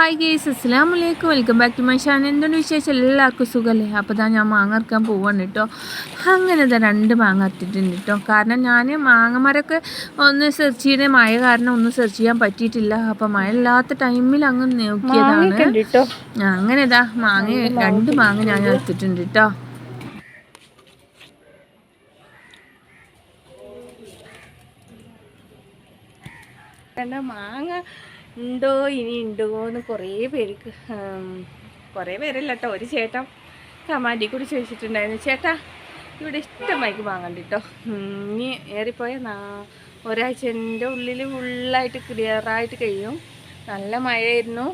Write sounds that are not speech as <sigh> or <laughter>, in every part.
Hi guys അസ്സാം വലൈക്കും welcome back to my channel എന്തുകൊണ്ട് വിശേഷം? എല്ലാവർക്കും സുഖമല്ലേ അപ്പോൾ ഇതാ ഞാൻ മാങ്ങ ഇറക്കാൻ പോവാണ് കേട്ടോ അങ്ങനെ ഇതാ രണ്ട് മാങ്ങ ഇട്ടിട്ടുണ്ട് കേട്ടോ കാരണം ഞാൻ മാങ്ങമരൊക്കെ ഒന്ന് സെർച്ച് ചെയ്യുന്ന മഴ കാരണം ഒന്നും സെർച്ച് ചെയ്യാൻ പറ്റിയിട്ടില്ല. അപ്പോൾ മഴ ഇല്ലാത്ത ടൈമിൽ അങ്ങ് നോക്കിയതാണ്. അങ്ങനെ ഇതാ മാങ്ങ രണ്ട് മാങ്ങ ഞാൻ എടുത്തിട്ടുണ്ട് കേട്ടോ മാങ്ങ ഉണ്ടോ ഇനി ഉണ്ടോ എന്ന് കുറേ പേർക്ക് കുറേ പേരല്ല കേട്ടോ ഒരു ചേട്ടൻ കമാൻഡി കൂടി ചോദിച്ചിട്ടുണ്ടായിരുന്നു ചേട്ടാ ഇവിടെ ഇഷ്ടമായിക്ക് വാങ്ങണ്ട കേട്ടോ ഇനി ഏറിപ്പോയ നാ ഒരാഴ്ചന്റെ ഉള്ളിൽ ഫുള്ളായിട്ട് ക്ലിയറായിട്ട് കഴിയും. നല്ല മഴയായിരുന്നു.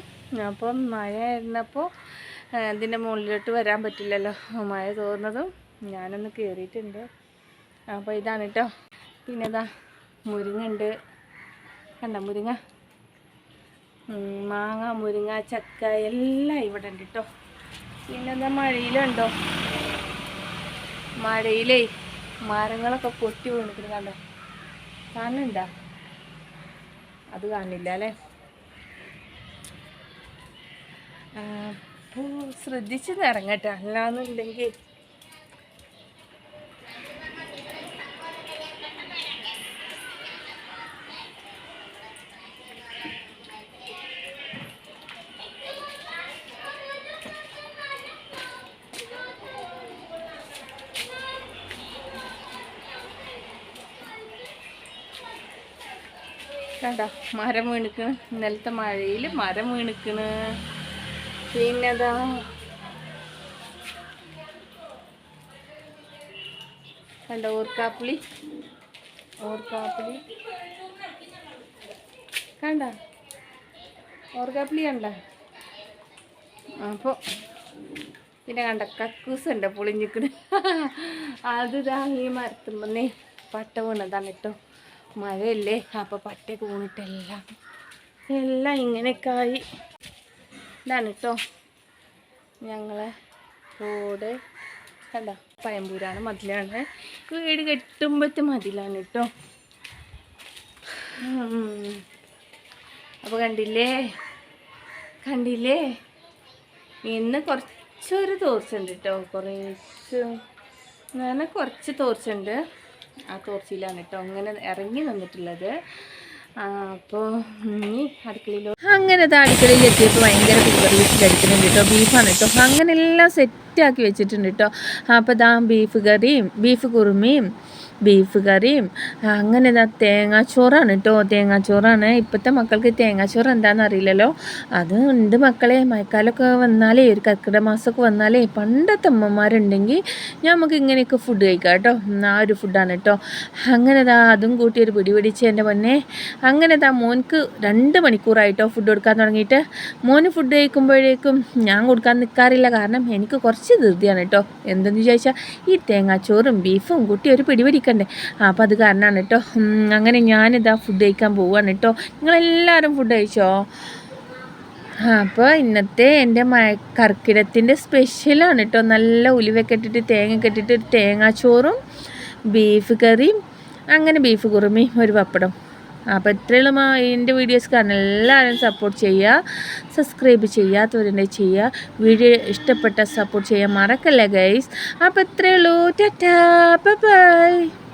അപ്പം മഴ ആയിരുന്നപ്പോൾ ഇതിന്റെ മുകളിലോട്ട് വരാൻ പറ്റില്ലല്ലോ. മഴ തോന്നുന്നതും ഞാനൊന്ന് കയറിയിട്ടുണ്ട് അപ്പോൾ ഇതാണ് കേട്ടോ പിന്നെ ഇതാ മുരിങ്ങ ഉണ്ട്. കണ്ട മുരിങ്ങ? മാങ്ങ മുരിങ്ങ ചക്ക എല്ലാം ഇവിടെ ഉണ്ട് കേട്ടോ പിന്നെന്താ മഴയിലുണ്ടോ? മഴയിലേ മരങ്ങളൊക്കെ പൊട്ടി വീണിട്ട് കണ്ടോ? കാണുന്നുണ്ട? അത് കാണില്ല അല്ലേ? അപ്പോൾ ശ്രദ്ധിച്ച് നിറങ്ങട്ടെ അല്ലാന്നുണ്ടെങ്കിൽ കണ്ട മരം വീണിക്കണ്. ഇന്നലത്തെ മഴയിൽ മരം വീണിക്കണ്. പിന്നെതാ കണ്ടോ ഓർക്കാപ്പിളി? ഓർക്കാപ്പിളി. കണ്ട? ഓർക്കാപ്പിളി കണ്ട? അപ്പോൾ പിന്നെ കണ്ട കക്കൂസ് ഉണ്ട് പൊളിഞ്ഞിക്കണ്. <laughs> അത് ഈ മരത്തുമ്പന്നേ പട്ട വീണതാണ് കേട്ടോ. മഴയല്ലേ? അപ്പോൾ പട്ടയൊക്കെ വീണിട്ടെല്ലാം എല്ലാം ഇങ്ങനെയൊക്കെ ആയി ഇതാണ് കേട്ടോ ഞങ്ങളെ റോഡ്. കണ്ട? പയമ്പൂരാണ് മതിലാണ്. വീട് കെട്ടുമ്പോഴത്തെ മതിലാണ് കേട്ടോ അപ്പോൾ കണ്ടില്ലേ? കണ്ടില്ലേ? ഇന്ന് കുറച്ചൊരു തോർച്ചുണ്ട് കേട്ടോ കുറച്ച് അങ്ങനെ കുറച്ച് തോർച്ചുണ്ട് ആ തോർച്ചയിലാണ് കേട്ടോ. അങ്ങനെ ഇറങ്ങി നിന്നിട്ടുള്ളത്. അപ്പോൾ ഇനി അടുക്കളയിലോ അങ്ങനെ അടുക്കളയിൽ എത്തിയപ്പോൾ ഭയങ്കര കുക്കർ വീട്ടിലടിക്കുന്നുണ്ട് കേട്ടോ. ബീഫാണ് കേട്ടോ. അങ്ങനെ എല്ലാം സെറ്റാക്കി വെച്ചിട്ടുണ്ട് കേട്ടോ അപ്പോൾ ദാ ബീഫ് കറിയും ബീഫ് കുറുമയും ബീഫ് കറിയും. അങ്ങനെ ഇതാ തേങ്ങാച്ചോറാണ് കേട്ടോ തേങ്ങാച്ചോറാണ്. ഇപ്പോഴത്തെ മക്കൾക്ക് തേങ്ങാച്ചോറ് എന്താണെന്ന് അറിയില്ലല്ലോ. അത് ഉണ്ട് മക്കളെ മഴക്കാലമൊക്കെ വന്നാലേ ഒരു കർക്കിടക മാസമൊക്കെ വന്നാലേ പണ്ടത്തെ അമ്മമാരുണ്ടെങ്കിൽ നമുക്ക് ഇങ്ങനെയൊക്കെ ഫുഡ് കഴിക്കാം കേട്ടോ ആ ഒരു ഫുഡാണ് കേട്ടോ അങ്ങനെ ഇതാ അതും കൂട്ടി ഒരു പിടി പിടിച്ച് എന്റെ മുന്നേ അങ്ങനെ ഇതാ മോൻക്ക് രണ്ട് മണിക്കൂറായിട്ടോ ഫുഡ് കൊടുക്കാൻ തുടങ്ങിയിട്ട്. മോന് ഫുഡ് കഴിക്കുമ്പോഴേക്കും ഞാൻ കൊടുക്കാൻ നിൽക്കാറില്ല കാരണം എനിക്ക് കുറച്ച് ധൃതിയാണ് കേട്ടോ. എന്തെന്ന് ചോദിച്ചാൽ ഈ തേങ്ങാച്ചോറും ബീഫും കൂട്ടി ഒരു പിടിപിടിക്കണ്ടേ. കഴിക്കണ്ടേ അപ്പം അത് കാരണമാണ് കേട്ടോ. അങ്ങനെ ഞാനിതാ ഫുഡ് കഴിക്കാൻ പോവുകയാണ് കേട്ടോ. നിങ്ങളെല്ലാവരും ഫുഡ് കഴിച്ചോ? അപ്പോൾ ഇന്നത്തെ എന്റെ മഴ കർക്കിടത്തിന്റെ സ്പെഷ്യലാണ് കേട്ടോ. നല്ല ഉലുവൊക്കെ ഇട്ടിട്ട് തേങ്ങ കെട്ടിട്ട് ഇട്ടിട്ട് തേങ്ങാച്ചോറും ബീഫ് കറിയും അങ്ങനെ ബീഫ് കുറുമയും ഒരു പപ്പടം അപ്പോൾ ഇത്രയുള്ള എന്റെ വീഡിയോസ് കാണാൻ എല്ലാവരും സപ്പോർട്ട് ചെയ്യുക. സബ്സ്ക്രൈബ് ചെയ്യാത്തവരുണ്ടെങ്കിൽ ചെയ്യുക. വീഡിയോ ഇഷ്ടപ്പെട്ട സപ്പോർട്ട് ചെയ്യാൻ മറക്കല്ലേ ഗൈസ് അപ്പോൾ ഇത്രയേ ഉള്ളൂ. Tata bye